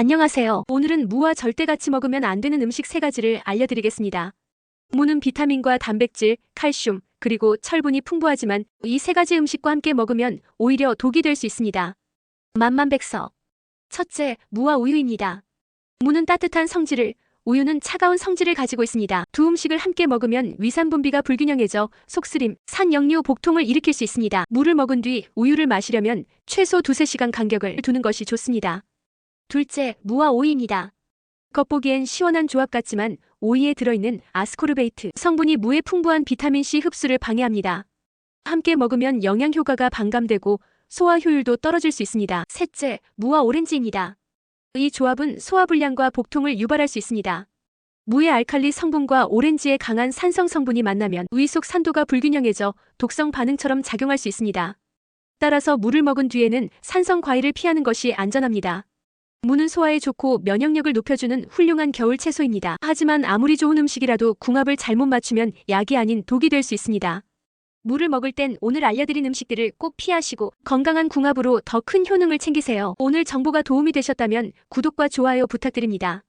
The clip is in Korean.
안녕하세요. 오늘은 무와 절대 같이 먹으면 안 되는 음식 세 가지를 알려드리겠습니다. 무는 비타민과 단백질, 칼슘, 그리고 철분이 풍부하지만 이 세 가지 음식과 함께 먹으면 오히려 독이 될 수 있습니다. 만만백서. 첫째, 무와 우유입니다. 무는 따뜻한 성질을, 우유는 차가운 성질을 가지고 있습니다. 두 음식을 함께 먹으면 위산 분비가 불균형해져 속쓰림, 산역류 복통을 일으킬 수 있습니다. 물을 먹은 뒤 우유를 마시려면 최소 두세 시간 간격을 두는 것이 좋습니다. 둘째, 무와 오이입니다. 겉보기엔 시원한 조합 같지만 오이에 들어있는 아스코르베이트 성분이 무의 풍부한 비타민C 흡수를 방해합니다. 함께 먹으면 영양 효과가 반감되고 소화 효율도 떨어질 수 있습니다. 셋째, 무와 오렌지입니다. 이 조합은 소화 불량과 복통을 유발할 수 있습니다. 무의 알칼리 성분과 오렌지의 강한 산성 성분이 만나면 위 속 산도가 불균형해져 독성 반응처럼 작용할 수 있습니다. 따라서 물을 먹은 뒤에는 산성 과일을 피하는 것이 안전합니다. 무는 소화에 좋고 면역력을 높여주는 훌륭한 겨울 채소입니다. 하지만 아무리 좋은 음식이라도 궁합을 잘못 맞추면 약이 아닌 독이 될 수 있습니다. 물을 먹을 땐 오늘 알려드린 음식들을 꼭 피하시고 건강한 궁합으로 더 큰 효능을 챙기세요. 오늘 정보가 도움이 되셨다면 구독과 좋아요 부탁드립니다.